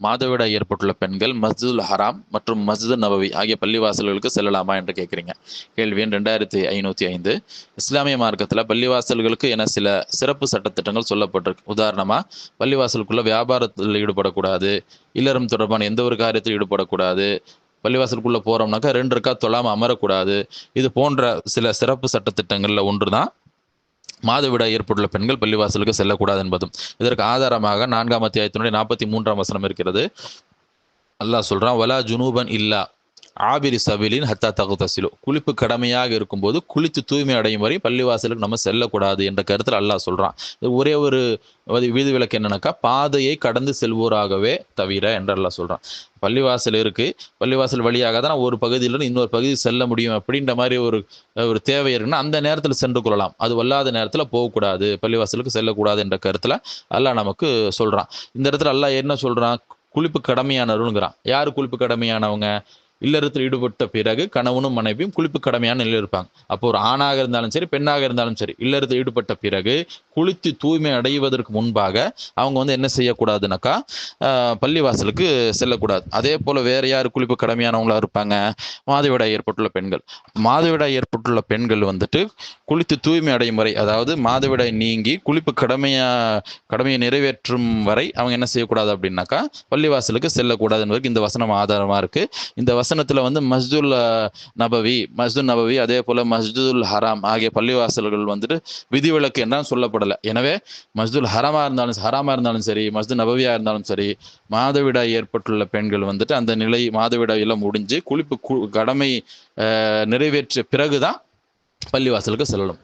மாதவிடாய் ஏற்பட்டுள்ள பெண்கள் மஸ்ஜிதுல் ஹராம் மற்றும் மஸ்ஜிது நபவி ஆகிய பள்ளிவாசல்களுக்கு செல்லலாமா என்று கேட்குறீங்க கேள்வி எண் ரெண்டாயிரத்தி ஐநூற்றி ஐந்து. இஸ்லாமிய மார்க்கத்தில் பள்ளிவாசல்களுக்கு என சில சிறப்பு சட்டத்திட்டங்கள் சொல்லப்பட்டிருக்கு. உதாரணமாக பள்ளிவாசலுக்குள்ள வியாபாரத்தில் ஈடுபடக்கூடாது இல்லறம் தொடர்பான எந்த ஒரு காரியத்தில் ஈடுபடக்கூடாது பள்ளிவாசலுக்குள்ளே போகிறோம்னாக்கா ரெண்டு இருக்கா தொழாம அமரக்கூடாது இது போன்ற சில சிறப்பு சட்டத்திட்டங்களில் ஒன்று தான் மாதவிடாய் ஏற்பட்டுள்ள பெண்கள் பள்ளிவாசலுக்கு செல்லக்கூடாது என்பதும். இதற்கு ஆதாரமாக நான்காம் அத்தியாயத்தினுடைய நாற்பத்தி மூன்றாம் வசனம் இருக்கிறது. அல்லாஹ் சொல்றான் வலா ஜுனூபன் இல்லா. ஆபிரி சபிலின் ஹத்தா தகுதசிலு குளிப்பு கடமையாக இருக்கும்போது குளித்து தூய்மை அடையும் வரை பள்ளிவாசலுக்கு நம்ம செல்லக்கூடாது என்ற கருத்தில் அல்லாஹ் சொல்கிறான் இது ஒரே ஒரு வது- விதி விலக்கு என்னன்னாக்கா பாதையை கடந்து செல்வோராகவே தவிர என்றெல்லாம் சொல்கிறான் பள்ளிவாசல் இருக்குது பள்ளிவாசல் வழியாக தான் ஒரு பகுதியிலிருந்து இன்னொரு பகுதி செல்ல முடியும் அப்படின்ற மாதிரி ஒரு ஒரு தேவை இருக்குன்னா அந்த நேரத்தில் சென்று கொள்ளலாம். அது வல்லாத நேரத்தில் போகக்கூடாது. பள்ளிவாசலுக்கு செல்லக்கூடாது என்ற கருத்தில் அல்லாஹ் நமக்கு சொல்கிறான் இந்த இடத்துல அல்லாஹ் என்ன சொல்கிறான் குளிப்பு கடமையானவருங்கிறான். யார் குளிப்பு கடமையானவங்க? இல்லறத்தில் ஈடுபட்ட பிறகு கணவனும் மனைவியும் குளிப்பு கடமையான நிலையில் இருப்பாங்க. அப்போ ஒரு ஆணாக இருந்தாலும் சரி பெண்ணாக இருந்தாலும் சரி இல்லறத்தில் ஈடுபட்ட பிறகு குளித்து தூய்மை அடைவதற்கு முன்பாக அவங்க வந்து என்ன செய்யக்கூடாதுனாக்கா பள்ளிவாசலுக்கு செல்லக்கூடாது. அதே போல வேற யார் குளிப்பு கடமையானவங்களா இருப்பாங்க? மாதவிடாய் ஏற்பட்டுள்ள பெண்கள். மாதவிடாய் ஏற்பட்டுள்ள பெண்கள் வந்துட்டு குளித்து தூய்மை அடையும் வரை அதாவது மாதவிடாய் நீங்கி குளிப்பு கடமையா கடமையை நிறைவேற்றும் வரை அவங்க என்ன செய்யக்கூடாது அப்படின்னாக்கா பள்ளிவாசலுக்கு செல்லக்கூடாதுன்னு இந்த வசனம் ஆதாரமா இருக்கு. இந்த வசனத்துல வந்து மஸ்துல் நபவி மஸ்துல் நபவி அதே போல மஸ்துல் ஹராம் ஆகிய பள்ளிவாசல்கள் வந்துட்டு விதிவிலக்கு என்றால் சொல்லப்படலை. எனவே மஸ்துல் ஹராமா இருந்தாலும் ஹராமா இருந்தாலும் சரி மஸ்து நபவியா இருந்தாலும் சரி மாதவிடாய் ஏற்பட்டுள்ள பெண்கள் வந்துட்டு அந்த நிலை மாதவிடாயில முடிஞ்சு குளிப்பு கு- கடமை நிறைவேற்றிய பிறகுதான் பள்ளிவாசலுக்கு செல்லணும்.